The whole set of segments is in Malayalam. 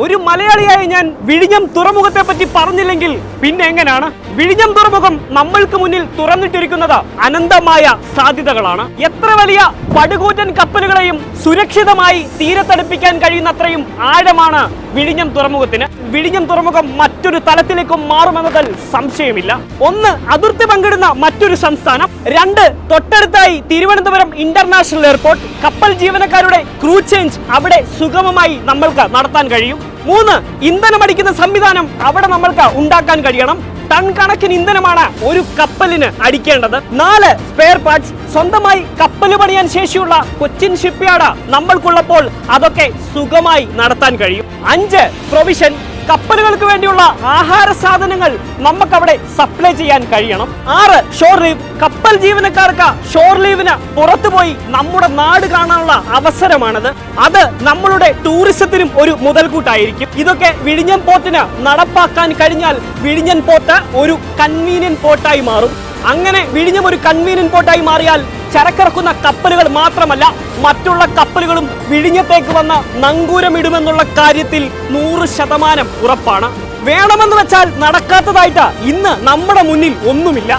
ഒരു മലയാളിയായി ഞാൻ വിഴിഞ്ഞം തുറമുഖത്തെ പറ്റി പറഞ്ഞില്ലെങ്കിൽ പിന്നെ എങ്ങനെയാണ് വിഴിഞ്ഞം തുറമുഖം നമ്മൾക്ക് മുന്നിൽ തുറന്നിട്ടിരിക്കുന്നത് അനന്തമായ സാധ്യതകളാണ്. എത്ര വലിയ പടുകൂറ്റൻ കപ്പലുകളെയും സുരക്ഷിതമായി തീരത്തടുപ്പിക്കാൻ കഴിയുന്നത്രയും ആഴമാണ് വിഴിഞ്ഞം തുറമുഖത്തിന്. വിഴിഞ്ഞം തുറമുഖം മറ്റൊരു തലത്തിലേക്ക് മാറുമെന്നതിൽ സംശയമില്ല. ഒന്ന് അതിർത്തി പങ്കിടുന്ന മറ്റൊരു സംസ്ഥാനം. രണ്ട് തൊട്ടടുത്തായി തിരുവനന്തപുരം ഇന്റർനാഷണൽ എയർപോർട്ട്. കപ്പൽ ജീവനക്കാരുടെ ക്രൂ ചേഞ്ച് അവിടെ സുഗമമായി നമ്മൾക്ക് നടത്താൻ കഴിയും. മൂന്ന് ഇന്ധനമടിക്കുന്ന സംവിധാനം അവിടെ നമ്മൾക്ക് ഉണ്ടാക്കാൻ കഴിയണം. ടൺ കണക്കിന് ഇന്ധനമാണ് ഒരു കപ്പലിന് അടിക്കേണ്ടത്. നാല് സ്പെയർ പാർട്സ് സ്വന്തമായി കപ്പൽ പണിയാൻ ശേഷിയുള്ള കൊച്ചിൻ ഷിപ്പ്യാർഡ് നമ്മൾക്കുള്ളപ്പോൾ അതൊക്കെ സുഖമായി നടത്താൻ കഴിയും. അഞ്ച് പ്രൊവിഷൻ കപ്പലുകൾക്ക് വേണ്ടിയുള്ള ആഹാര സാധനങ്ങൾ നമുക്ക് അവിടെ സപ്ലൈ ചെയ്യാൻ കഴിയണം. ആറ് ഷോർ ലീവ് കപ്പൽ ജീവനക്കാർക്ക് ഷോർ ലീവിന് പുറത്തുപോയി നമ്മുടെ നാട് കാണാനുള്ള അവസരമാണത്. അത് നമ്മളുടെ ടൂറിസത്തിനും ഒരു മുതൽക്കൂട്ടായിരിക്കും. ഇതൊക്കെ വിഴിഞ്ഞൻ പോർട്ടിന് നടപ്പാക്കാൻ കഴിഞ്ഞാൽ വിഴിഞ്ഞൻ പോർട്ട് ഒരു കൺവീനിയൻ പോർട്ടായി മാറും. അങ്ങനെ വിഴിഞ്ഞം ഒരു കൺവീനിയൻ പോർട്ടായി മാറിയാൽ ചരക്കിറക്കുന്ന കപ്പലുകൾ മാത്രമല്ല മറ്റുള്ള കപ്പലുകളും വിഴിഞ്ഞത്തേക്ക് വന്ന നങ്കൂരമിടുമെന്നുള്ള കാര്യത്തിൽ നൂറ് ശതമാനം ഉറപ്പാണ്. വേണമെന്ന് വെച്ചാൽ നടക്കാത്തതായിട്ട് ഇന്ന് നമ്മുടെ മുന്നിൽ ഒന്നുമില്ല.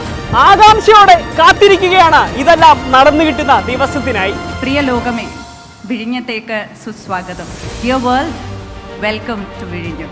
ആകാംക്ഷയോടെ കാത്തിരിക്കുകയാണ് ഇതെല്ലാം നടന്നു കിട്ടുന്ന ദിവസത്തിനായി. പ്രിയ ലോകമേ വിഴിഞ്ഞത്തേക്ക് സുസ്വാഗതം. യുവർ വെൽക്കം ടു വിഴിഞ്ഞം